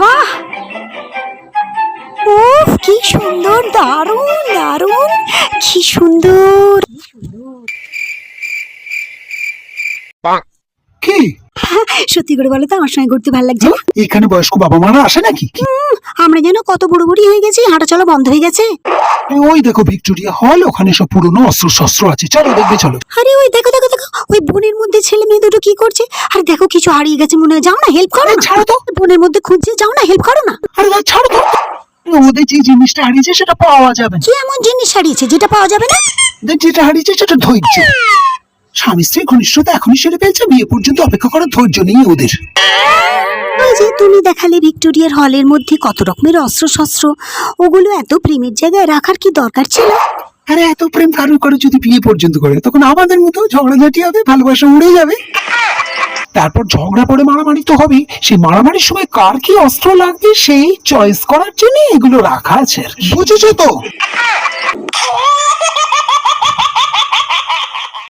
বাহ! উফ কি সুন্দর দারুণ দারুণ কি সুন্দর। কি? সত্যি করে বলো তো আমার সঙ্গে ঘুরতে ভালো লাগছে না? এখানে বয়স্ক বাবা মারা আসে নাকি? আমরা যেন কত বুড়ো বুড়ি হয়ে গেছি হাঁটা চলা বন্ধ হয়ে গেছে। ওই দেখো ভিক্টোরিয়া হল ওখানে সব পুরনো অস্ত্র শস্ত্র আছে। চলো দেখবে চলো। আরে ওই দেখো দেখো দেখো। ওই বনের মধ্যে ছেলে মেয়ে দুটো কি করছে? আর দেখো কিছু হারিয়ে গেছে মনে হয়। যাও না হেল্প করো ছাড়ো তো। বনের মধ্যে খুঁজছে যাও না হেল্প করো না। আরে ছাড়ো তো। ওদের যে জিনিসটা হারিয়েছে সেটা পাওয়া যাবে। কি এমন জিনিস হারিয়েছে? যেটা পাওয়া যাবে না? যেটা হারিয়েছে সেটা ধৈর্য। স্বামী স্ত্রী ঘনিষ্ঠতা এখনই সেরে ফেলছে বিয়ে পর্যন্ত অপেক্ষা করার ধৈর্য নেই ওদের। ওই যে তুমি দেখালে ভিক্টোরিয়ার হলের মধ্যে কত রকমের অস্ত্র শস্ত্র ওগুলো এত প্রেমের জায়গায় রাখার কি দরকার ছিল? আরে, এত প্রেম কারুর করে যদি বিয়ে পর্যন্ত করে, তখন আমাদের মতো ঝগড়াঝাটি হবে, ভালোবাসা উড়ে যাবে। তারপর ঝগড়া পরে মারামারি তো হবেই। সেই মারামারির সময় কার কি অস্ত্র লাগবে, সেই চয়েস করার জন্য এগুলো রাখা আছে। বুঝেছ তো?